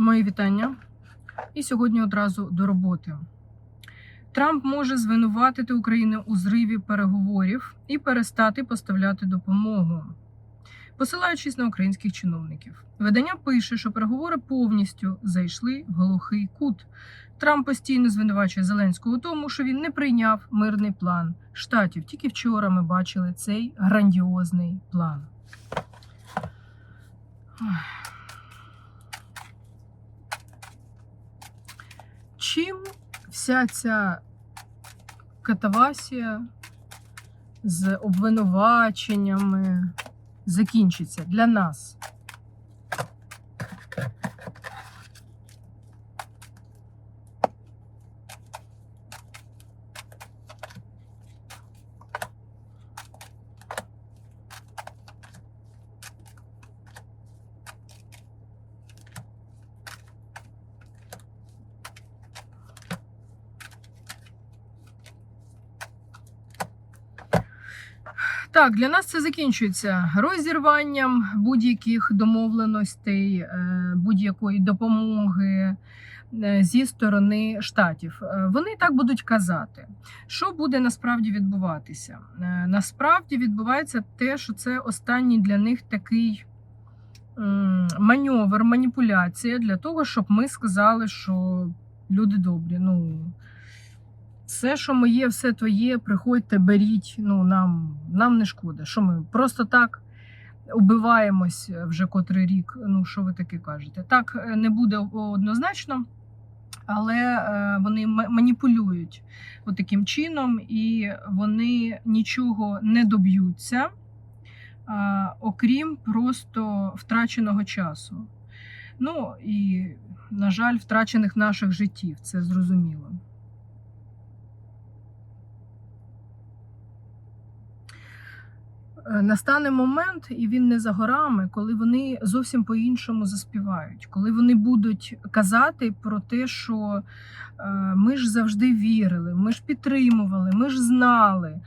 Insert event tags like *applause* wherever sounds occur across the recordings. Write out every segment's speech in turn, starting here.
Мої вітання. І сьогодні одразу до роботи. Трамп може звинуватити Україну у зриві переговорів і перестати поставляти допомогу, посилаючись на українських чиновників. Видання пише, що переговори повністю зайшли в глухий кут. Трамп постійно звинувачує Зеленського у тому, що він не прийняв мирний план штатів. Тільки вчора ми бачили цей грандіозний план. Чим вся ця катавасія з обвинуваченнями закінчиться для нас? Так, для нас це закінчується розірванням будь-яких домовленостей, е, будь-якої допомоги е, зі сторони штатів. Е, Вони так будуть казати. Що буде насправді відбуватися? Насправді відбувається те, що це останній для них такий маневр, маніпуляція для того, щоб ми сказали, що люди добрі. Ну, все, що моє, все твоє, приходьте, беріть. Ну нам, нам не шкода. Що ми просто так убиваємось вже котрий рік. Ну, що ви таке кажете? Так е, не буде однозначно, але е, вони ма- маніпулюють от таким чином, і вони нічого не доб'ються, а, окрім просто втраченого часу. Ну і, на жаль, втрачених наших життів, це зрозуміло. Настане момент, і він не за горами, коли вони зовсім по-іншому заспівають, коли вони будуть казати про те, що е, ми ж завжди вірили, ми ж підтримували, ми ж знали,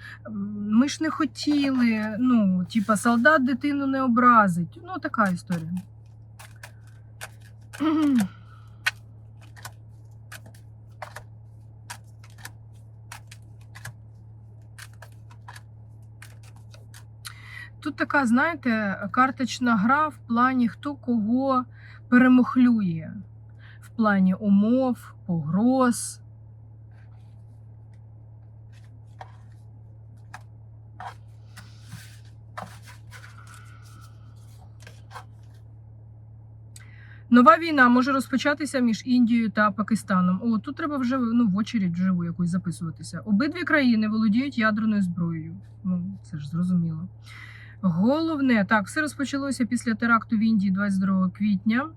ми ж не хотіли. Ну, типа, солдат дитину не образить. Ну, така історія. Тут така, знаєте, карточна гра в плані хто кого перемухлює, в плані умов, погроз. Нова війна може розпочатися між Індією та Пакистаном. О, тут треба вже ну, в очередь вживу якусь записуватися. Обидві країни володіють ядерною зброєю. Ну, це ж зрозуміло. Головне, так, все розпочалося після теракту в Індії 22 квітня.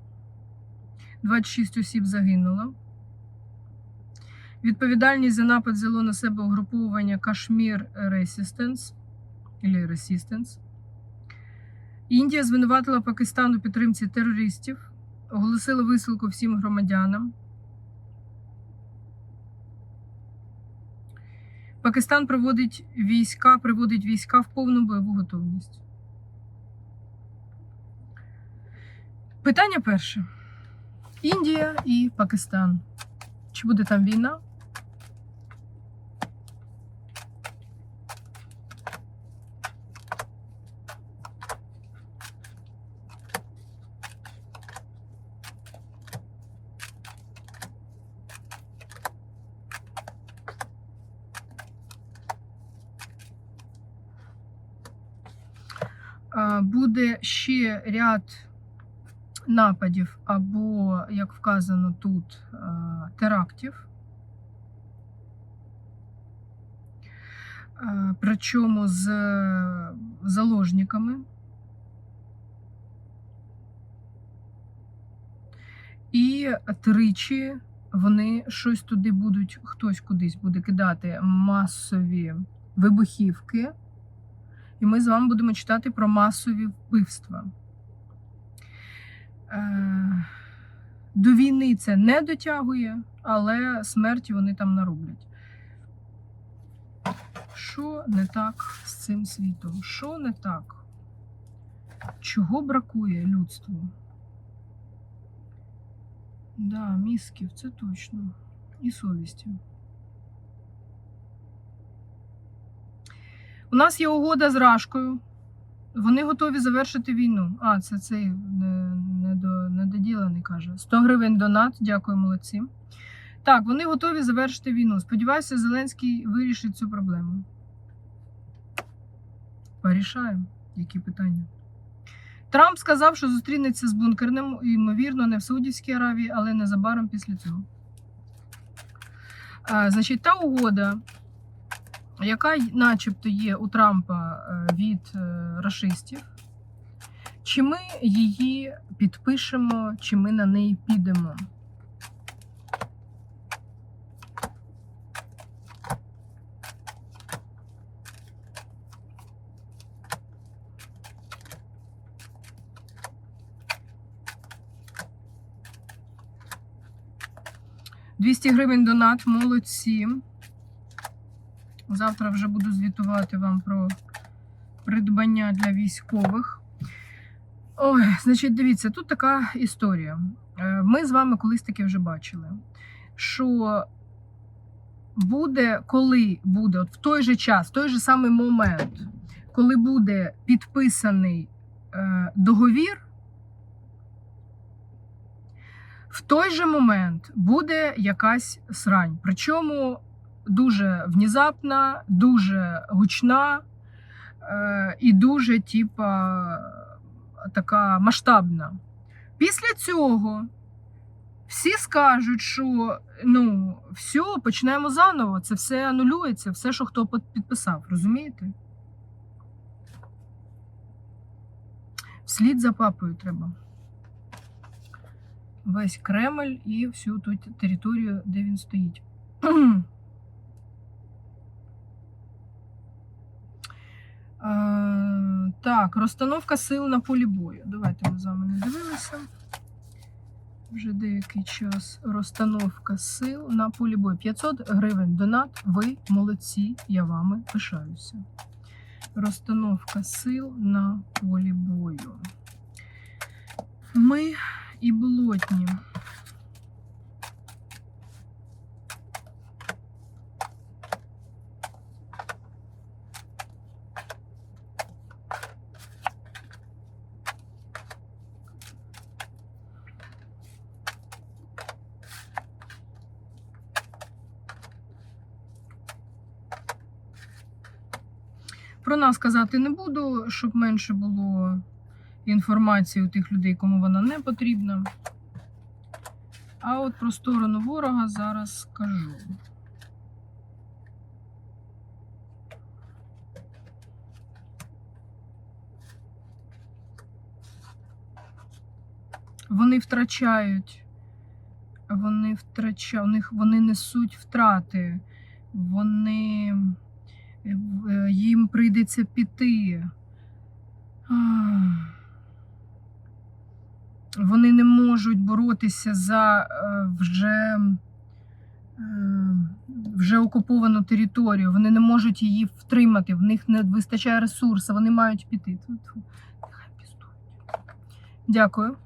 26 осіб загинуло. Відповідальність за напад взяло на себе угруповування Кашмір Resistance. Індія звинуватила Пакистан у підтримці терористів, оголосила висилку всім громадянам. Пакистан проводить війська, приводить війська в повну бойову готовність. Питання перше: Індія і Пакистан. Чи буде там війна? Буде ще ряд нападів або, як вказано тут, терактів. Причому з заложниками. І тричі вони щось туди будуть, хтось кудись буде кидати масові вибухівки. І ми з вами будемо читати про масові вбивства. Е, До війни це не дотягує, але смерті вони там нароблять. Що не так з цим світом? Що не так? Чого бракує людству? Да, мізків, це точно. І совісті. У нас є угода з Рашкою. Вони готові завершити війну. А, це цей недо- недоділений каже. 100 гривень донат. Дякую, молодці. Так, вони готові завершити війну. Сподіваюся, Зеленський вирішить цю проблему. Порішаємо. Які питання? Трамп сказав, що зустрінеться з бункерним, ймовірно, не в Саудівській Аравії, але незабаром після цього. А, значить, та угода, яка начебто є у Трампа е, від е, рашистів, чи ми її підпишемо, чи ми на неї підемо? – 200 гривень донат, молодці. Завтра вже буду звітувати вам про придбання для військових. Ой, значить, дивіться, тут така історія. Е, Ми з вами колись таки вже бачили, що буде, коли буде, от в той же час, в той же самий момент, коли буде підписаний е, договір, в той же момент буде якась срань. Причому дуже внезапна, дуже гучна е, і дуже, типа, така масштабна. Після цього всі скажуть, що ну, все, почнемо заново. Це все анулюється, все, що хто підписав, розумієте? Вслід за папою треба. Весь Кремль і всю ту територію, де він стоїть. *clears throat* Так, розстановка сил на полі бою. Давайте ми з вами не дивилися. Вже деякий час розстановка сил на полі бою. 500 гривень донат. Ви молодці, я вами пишаюся. Розстановка сил на полі бою. Ми і болотні. Про нас казати не буду, щоб менше було інформації у тих людей, кому вона не потрібна. А от про сторону ворога зараз скажу. Вони втрачають, вони втрачають, вони несуть втрати, вони їм прийдеться піти. Вони не можуть боротися за е, вже, е, вже окуповану територію. Вони не можуть її втримати. В них не вистачає ресурсу, вони мають піти. Дякую.